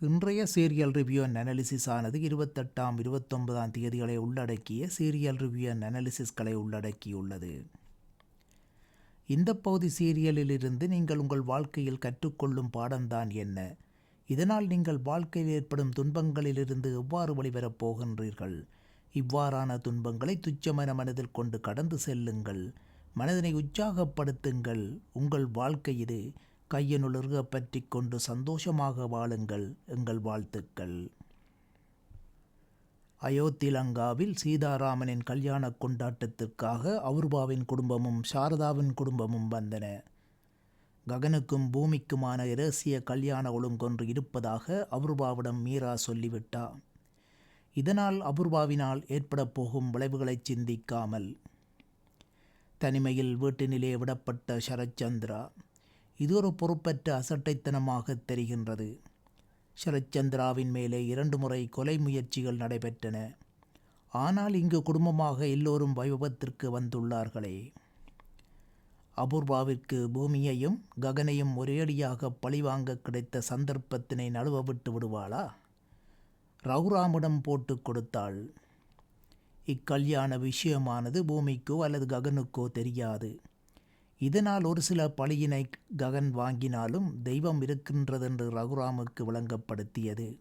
இன்றைய serial review and analysis ஆனது இருபத்தெட்டாம் இருபத்தொன்பதாம் தேதிகளை உள்ளடக்கிய சீரியல் ரிவ்யூ அண்ட் அனாலிசிஸ்களை உள்ளடக்கியுள்ளது. இந்த பகுதி சீரியலிலிருந்து நீங்கள் உங்கள் வாழ்க்கையில் கற்றுக்கொள்ளும் பாடம்தான் என்ன? இதனால் நீங்கள் வாழ்க்கையில் ஏற்படும் துன்பங்களிலிருந்து எவ்வாறு வெளிவரப் போகின்றீர்கள்? இவ்வாறான துன்பங்களை துச்சமன மனதில் கொண்டு கடந்து செல்லுங்கள். மனதினை உற்சாகப்படுத்துங்கள். உங்கள் வாழ்க்கை இது கையனுலர்க பற்றி கொண்டு சந்தோஷமாக வாழுங்கள் எங்கள் வாழ்த்துக்கள். அயோத்திலங்காவில் சீதாராமனின் கல்யாண கொண்டாட்டத்திற்காக அவுர்பாவின் குடும்பமும் சாரதாவின் குடும்பமும் வந்தன. ககனுக்கும் பூமிக்குமான இரகசிய கல்யாண ஒழுங்கொன்று இருப்பதாக அபூர்வாவிடம் மீரா சொல்லிவிட்டா. இதனால் அபூர்வாவினால் ஏற்படப் போகும் விளைவுகளை சிந்திக்காமல் தனிமையில் வீட்டினிலே விடப்பட்ட சரத்சந்திரா இது ஒரு பொறுப்பற்ற அசட்டைத்தனமாக தெரிகின்றது. சரத்சந்திராவின் மேலே இரண்டு முறை கொலை முயற்சிகள் நடைபெற்றன. ஆனால் இங்கு குடும்பமாக எல்லோரும் வைபவத்திற்கு வந்துள்ளார்களே. அபூர்வாவிற்கு பூமியையும் ககனையும் ஒரேடியாக பழிவாங்க கிடைத்த சந்தர்ப்பத்தினை நழுவ விட்டு விடுவாளா? ரகுராமிடம் போட்டு கொடுத்தாள். இக்கல்யாண விஷயமானது பூமிக்கோ அல்லது ககனுக்கோ தெரியாது. இதனால் ஒரு சில பழியினை ககன் வாங்கினாலும் தெய்வம் இருக்கின்றதென்று ரகுராமுக்கு விளங்கப்படுத்தியது.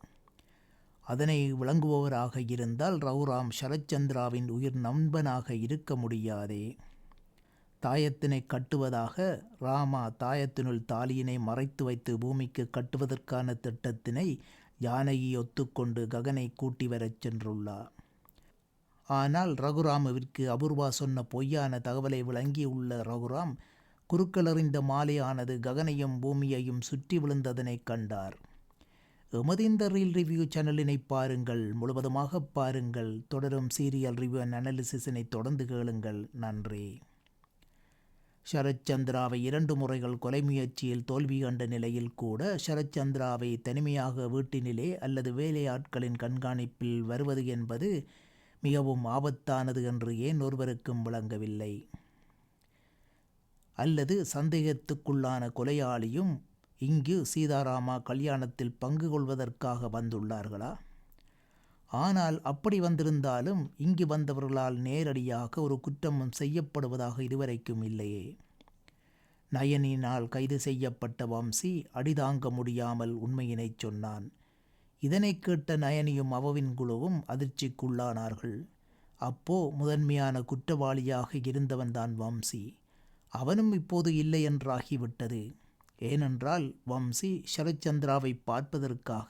அதனை விளங்குபவராக இருந்தால் ரகுராம் சரச்சந்திராவின் உயிர் நண்பனாக இருக்க முடியாதே. தாயத்தினை கட்டுவதாக ராமா தாயத்தினுள் தாலியினை மறைத்து வைத்து பூமிக்கு கட்டுவதற்கான திட்டத்தினை யானையை ஒத்துக்கொண்டு ககனை கூட்டி வரச் சென்றுள்ளார். ஆனால் ரகுராமுவிற்கு அபூர்வா சொன்ன பொய்யான தகவலை விளங்கியுள்ள ரகுராம் குறுக்களறிந்த மாலையானது ககனையும் பூமியையும் சுற்றி விழுந்ததனை கண்டார். எமது இந்த ரீல் ரிவ்யூ சேனலினை பாருங்கள் முழுவதுமாக பாருங்கள் தொடரும் சீரியல் ரிவ்யூ அண்ட் அனாலிசிஸினை தொடர்ந்து கேளுங்கள். நன்றி சரத்சந்திராவை இரண்டு முறைகள் கொலை முயற்சியில் தோல்வி கண்ட நிலையில் கூட சரத்சந்திராவை தனிமையாக வீட்டினிலே அல்லது வேலையாட்களின் கண்காணிப்பில் வருவது என்பது மிகவும் ஆபத்தானது என்று ஏன் ஒருவருக்கும் விளங்கவில்லை? அல்லது சந்தேகத்துக்குள்ளான கொலையாளியும் இங்கு சீதாராமா கல்யாணத்தில் பங்கு கொள்வதற்காக வந்துள்ளார்களா? ஆனால் அப்படி வந்திருந்தாலும் இங்கு வந்தவர்களால் நேரடியாக ஒரு குற்றமும் செய்யப்படுவதாக இதுவரைக்கும் இல்லையே. நயனினால் கைது செய்யப்பட்ட வம்சி அடிதாங்க முடியாமல் உண்மையினை சொன்னான். இதனை கேட்ட நயனியும் அவவின் குழுவும் அதிர்ச்சிக்குள்ளானார்கள். அப்போ முதன்மையான குற்றவாளியாக இருந்தவன்தான் வம்சி. அவனும் இப்போது இல்லை என்றாகிவிட்டது. ஏனென்றால் வம்சி சரத்சந்திராவை பார்ப்பதற்காக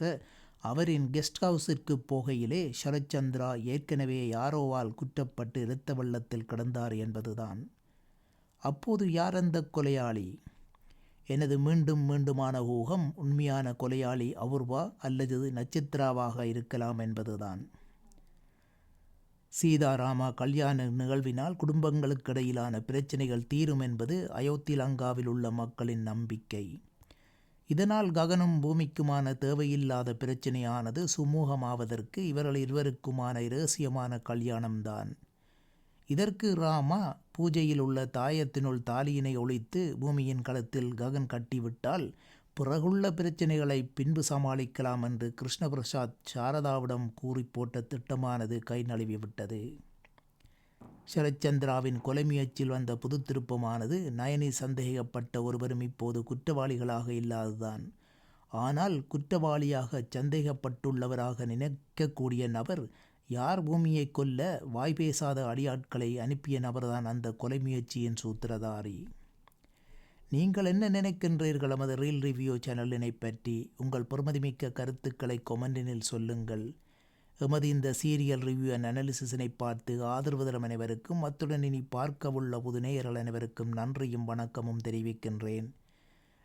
அவரின் கெஸ்ட் ஹவுஸிற்கு போகையிலே சரத்சந்திரா ஏற்கனவே யாரோவால் குற்றப்பட்டு இரத்த வெள்ளத்தில் கிடந்தார் என்பதுதான். அப்போது யார் அந்த கொலையாளி? எனது மீண்டும் மீண்டுமான ஊகம் உண்மையான கொலையாளி அவுர்வா அல்லது நட்சத்திராவாக இருக்கலாம் என்பதுதான். சீதாராமா கல்யாண நிகழ்வினால் குடும்பங்களுக்கிடையிலான பிரச்சனைகள் தீரும் என்பது அயோத்திலங்காவில் உள்ள மக்களின் நம்பிக்கை. இதனால் ககனும் பூமிக்குமான தேவையில்லாத பிரச்சனையானது சுமூகமாவதற்கு இவர்கள் இருவருக்குமான இரகசியமான கல்யாணம்தான். இதற்கு ராமா பூஜையில் உள்ள தாயத்தினுள் தாலியினை ஒழித்து பூமியின் களத்தில் ககன் கட்டிவிட்டால் பிறகுள்ள பிரச்சனைகளை பின்பு சமாளிக்கலாம் என்று கிருஷ்ணபிரசாத் சாரதாவிடம் கூறி போட்ட திட்டமானது கை நழுவிவிட்டது சரச்சந்திராவின் கொலை முயற்சியில் வந்த புது திருப்பமானது நயனி சந்தேகப்பட்ட ஒருவரும் இப்போது குற்றவாளிகளாக இல்லாதுதான். ஆனால் குற்றவாளியாக சந்தேகப்பட்டுள்ளவராக நினைக்கக்கூடிய நபர் யார் பூமியை கொல்ல வாய் பேசாத அடியாட்களை அனுப்பிய நபர்தான் அந்த கொலை முயற்சியின் சூத்திரதாரி. நீங்கள் என்ன நினைக்கின்றீர்கள் நமது ரீல் ரிவ்யூ சேனலினை பற்றி? உங்கள் பெருமதிமிக்க கருத்துக்களை கொமெண்டினில் சொல்லுங்கள். எமது இந்த சீரியல் ரிவ்யூ அண்ட் அனாலிசிஸினை பார்த்து ஆதரவு தரும் அனைவருக்கும் அத்துடன் இனி பார்க்கவுள்ள புது நேயர்கள் அனைவருக்கும் நன்றியும் வணக்கமும் தெரிவிக்கின்றேன்.